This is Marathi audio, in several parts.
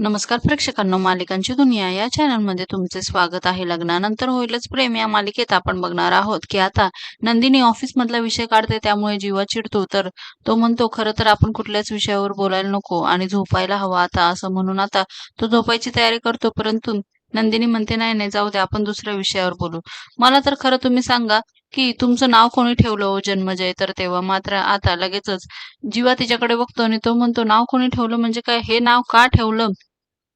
नमस्कार प्रेक्षकांनो मालिकांची दुनिया या चॅनलमध्ये तुमचे स्वागत आहे. लग्नानंतर होईलच प्रेम या मालिकेत आपण बघणार आहोत की आता नंदिनी ऑफिस मधला विषय काढते त्यामुळे जीवा चिडतो. तर तो म्हणतो खरं तर आपण कुठल्याच विषयावर बोलायला नको आणि झोपायला हवा आता. असं म्हणून आता तो झोपायची तयारी करतो परंतु नंदिनी म्हणते नाही नाही जाऊ दे आपण दुसऱ्या विषयावर बोलू. मला तर खरं तुम्ही सांगा की तुमचं नाव कोणी ठेवलं हो जन्मजय? तर तेव्हा मात्र आता लगेचच जीवा तिच्याकडे बघतो आणि तो म्हणतो नाव कोणी ठेवलं? म्हणजे काय? हे नाव का ठेवलं?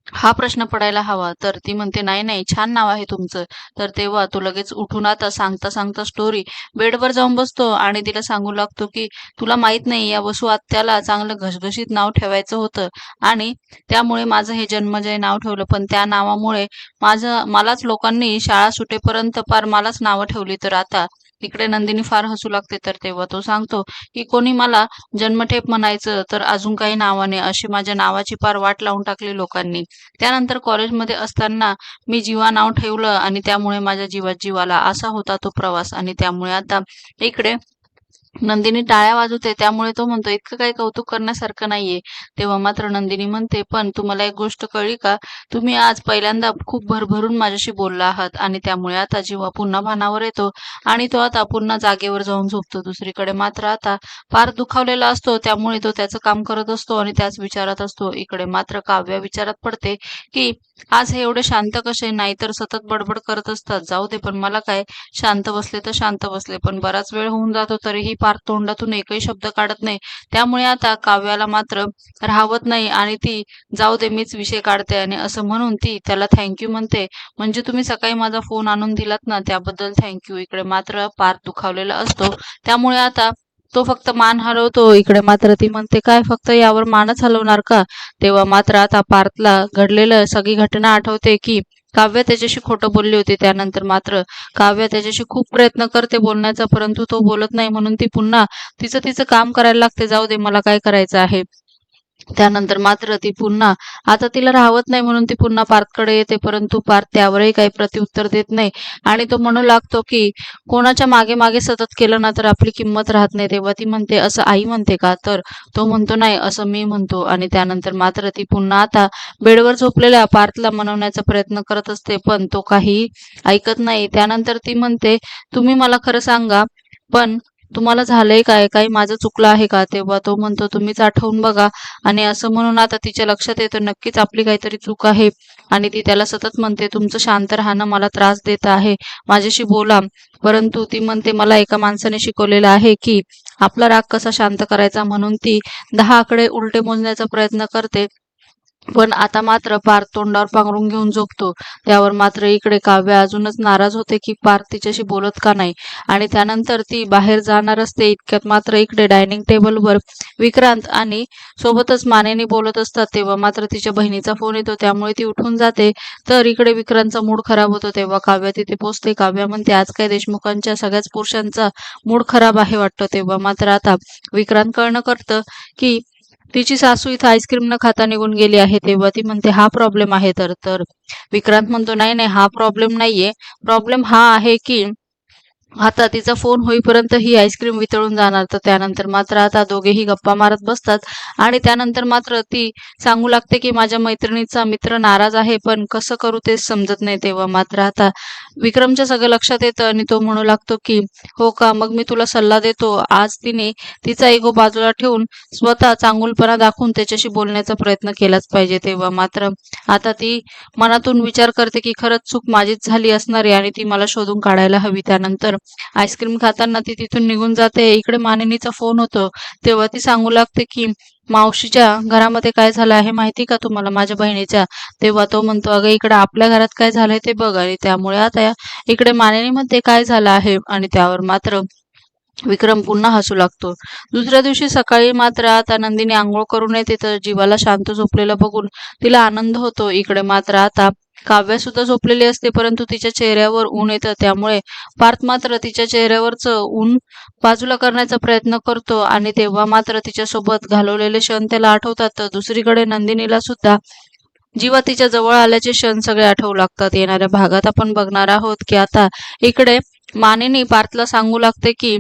हा प्रश्न पडायला हवा. तर ती म्हणते नाही नाही छान नाव आहे तुमचं. तर तेव्हा तो लगेच उठून आता सांगता सांगता स्टोरी बेडवर जाऊन बसतो आणि तिला सांगू लागतो की तुला माहीत नाही या वसू आत्याला चांगलं घसघशीत नाव ठेवायचं होतं आणि त्यामुळे माझं हे जन्मजय नाव ठेवलं. पण त्या नावामुळे माझं मलाच लोकांनी शाळा सुटेपर्यंत पार मलाच नावं ठेवली. तर आता इकडे नंदिनी फार हसू लागते तर तेव्हा तो सांगतो की कोणी मला जन्मठेप म्हणायचं तर अजून काही नावाने अशी माझ्या नावाची पार वाट लावून टाकली लोकांनी. त्यानंतर कॉलेजमध्ये असताना मी जीवा नाव ठेवलं आणि त्यामुळे माझ्या जीवात जीवाला असा होता तो प्रवास आणि त्यामुळे आता इकडे नंदिनी टाळ्या वाजवते. त्यामुळे तो म्हणतो इतकं काही कौतुक करण्यासारखं नाहीये. तेव्हा मात्र नंदिनी म्हणते पण तुम्हाला एक गोष्ट कळली का? तुम्ही आज पहिल्यांदा खूप भरभरून माझ्याशी बोलला आहात आणि त्यामुळे आता जीवा पुन्हा भानावर येतो आणि तो आता पुन्हा जागेवर जाऊन झोपतो. दुसरीकडे मात्र आता फार दुखावलेला असतो. त्यामुळे तो त्याचं काम करत असतो आणि त्याच विचारात असतो. इकडे मात्र काव्या विचारात पडते की आज हे एवढे शांत कसे? नाही तर सतत बडबड करत असतात. जाऊ दे पण मला काय? शांत बसले तर शांत बसले पण बराच वेळ होऊन जातो तरीही पार तोंडातून एकही शब्द काढत नाही. त्यामुळे आता काव्याला मात्र राहवत नाही आणि ती जाऊ दे मीच विषय काढते आणि असं म्हणून ती त्याला थँक्यू म्हणते. म्हणजे तुम्ही सकाळी माझा फोन आणून दिलात ना त्याबद्दल थँक्यू इकडे मात्र पार दुखावलेला असतो. त्यामुळे आता तो फक्त मान हलवतो इकडे मात्र ती म्हणते काय फक्त यावर मानच हलवणार का? तेव्हा मात्र आता पार्थला घडलेलं सगळी घटना आठवते की काव्य त्याच्याशी खोटं बोलली होती. त्यानंतर मात्र काव्य त्याच्याशी खूप प्रयत्न करते बोलण्याचा परंतु तो बोलत नाही म्हणून ती पुन्हा तिचं तिचं काम करायला लागते. जाऊ दे मला काय करायचं आहे? त्यानंतर मात्र ती पुन्हा आता तिला राहवत नाही म्हणून ती पुन्हा पार्थकडे येते परंतु पार्थ त्यावरही काही प्रत्युत्तर देत नाही. आणि तो म्हणू लागतो की कोणाच्या मागे मागे सतत केलं ना तर आपली किंमत राहत नाही. तेव्हा ती म्हणते असं आई म्हणते का? तर तो म्हणतो नाही असं मी म्हणतो. आणि त्यानंतर मात्र ती पुन्हा आता बेडवर झोपलेल्या पार्थला मनवण्याचा प्रयत्न करत असते पण तो काही ऐकत नाही. त्यानंतर ती म्हणते तुम्ही मला खरं सांगा पण तुम्हाला झालंय काय? काही माझं चुकलं आहे का? तेव्हा तो म्हणतो तुम्हीच आठवून बघा. आणि असं म्हणून आता तिच्या लक्षात येतं नक्कीच आपली काहीतरी चूक आहे. आणि ती त्याला सतत म्हणते तुमचं शांत राहणं मला त्रास देत आहे. माझ्याशी बोला. परंतु ती म्हणते मला एका माणसाने शिकवलेलं आहे की आपला राग कसा शांत करायचा म्हणून ती दहा आकडे उलटे मोजण्याचा प्रयत्न करते. पण आता मात्र पार्थ तोंडावर पांघरून घेऊन झोपतो. त्यावर मात्र इकडे काव्य अजूनच नाराज होते की पार्थ तिच्याशी बोलत का नाही. आणि त्यानंतर ती बाहेर जाणार असते इतक्यात मात्र इकडे डायनिंग टेबलवर विक्रांत आणि सोबतच मानेने बोलत असतात. तेव्हा मात्र तिच्या बहिणीचा फोन येतो त्यामुळे ती उठून जाते. तर इकडे विक्रांतचा मूड खराब होतो तेव्हा काव्य तिथे पोचते काव्य म्हणते आज काय देशमुखांच्या सगळ्याच पुरुषांचा मूड खराब आहे वाटतं. तेव्हा मात्र आता विक्रांत कळणं करतं की तिची सासू इथं आईस्क्रीम न खाता निघून गेली आहे तेव्हा ती म्हणते हा प्रॉब्लेम आहे तर. तर विक्रांत म्हणतो नाही नाही हा प्रॉब्लेम नाहीये. प्रॉब्लेम हा आहे की आता तिचा फोन होईपर्यंत ही आईस्क्रीम वितळून जाणार तर त्यानंतर मात्र आता दोघेही गप्पा मारत बसतात. आणि त्यानंतर मात्र ती सांगू लागते की माझ्या मैत्रिणीचा मित्र नाराज आहे पण कसं करू तेच समजत नाही तेव्हा. मात्र आता विक्रमच्या सगळं लक्षात येतं आणि तो म्हणू लागतो की हो का मग मी तुला सल्ला देतो. आज तिने तिचा एगो बाजूला ठेवून स्वतः चांगुलपणा दाखवून त्याच्याशी बोलण्याचा प्रयत्न केलाच पाहिजे तेव्हा. मात्र आता ती मनातून विचार करते की खरंच चूक माझीच झाली असणारी आणि ती मला शोधून काढायला हवी. त्यानंतर आईस्क्रीम खाताना ती तिथून निघून जाते. इकडे मानिनीचा फोन होतो. तेव्हा ती सांगू लागते की मावशीच्या घरामध्ये काय झालं आहे माहिती का तुम्हाला माझ्या बहिणीच्या? तेव्हा तो म्हणतो अगं इकडे आपल्या घरात काय झालंय ते बघ. आणि त्यामुळे आता इकडे मानिनीमध्ये काय झालं आहे आणि त्यावर मात्र विक्रम पुन्हा हसू लागतो. दुसऱ्या दिवशी सकाळी मात्र आता नंदिनी आंघोळ करून येते तर जीवाला शांत झोपलेलं बघून तिला आनंद होतो. इकडे मात्र आता काव्या सुद्धा झोपलेली असते परंतु तिच्या चेहऱ्यावर ऊन येतं. त्यामुळे पार्थ मात्र तिच्या चेहऱ्यावरचं ऊन बाजूला करण्याचा प्रयत्न करतो आणि तेव्हा मात्र तिच्यासोबत घालवलेले क्षण त्याला आठवतात. तर दुसरीकडे नंदिनीला सुद्धा जीवा तिच्या जवळ आल्याचे क्षण सगळे आठवू लागतात. येणाऱ्या भागात आपण बघणार आहोत की आता इकडे मानेनी पार्थला सांगू लागते की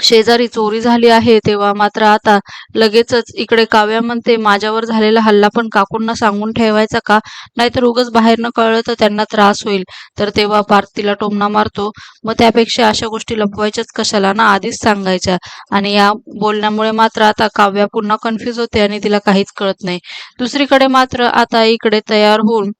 शेजारी चोरी झाली आहे तेव्हा मात्र आता लगेचच इकडे काव्या म्हणते माझ्यावर झालेला हल्ला पण काकूंना सांगून ठेवायचा का? नाहीतर उगच बाहेर न कळलं तर त्यांना त्रास होईल. तर तेव्हा पार्थ तिला टोमणा मारतो. मग त्यापेक्षा अशा गोष्टी लपवायच्याच कशाला ना? आधीच सांगायच्या. आणि या बोलण्यामुळे मात्र आता काव्या पुन्हा कन्फ्यूज होते आणि तिला काहीच कळत नाही. दुसरीकडे मात्र आता इकडे तयार होऊन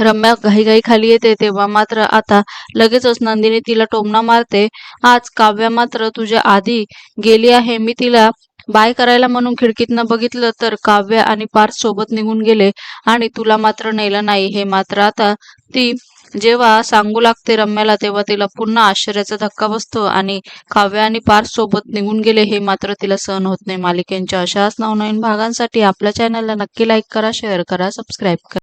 रम्या घाईघाई खाली येते तेव्हा मात्र आता लगेचच नंदिनी तिला टोमणा मारते. आज काव्या मात्र तुझ्या आधी गेली आहे. मी तिला बाय करायला म्हणून खिडकीतनं बघितलं तर काव्य आणि पार्थ सोबत निघून गेले आणि तुला मात्र नेलं नाही. हे मात्र आता ती जेव्हा सांगू लागते रम्याला तेव्हा तिला पुन्हा आश्चर्याचा धक्का बसतो आणि काव्य आणि पार्थ सोबत निघून गेले. हे मात्र तिला सहन होत नाही. मालिकेंच्या अशाच नवनवीन भागांसाठी आपल्या चॅनलला नक्की लाईक करा शेअर करा सबस्क्राईब करा.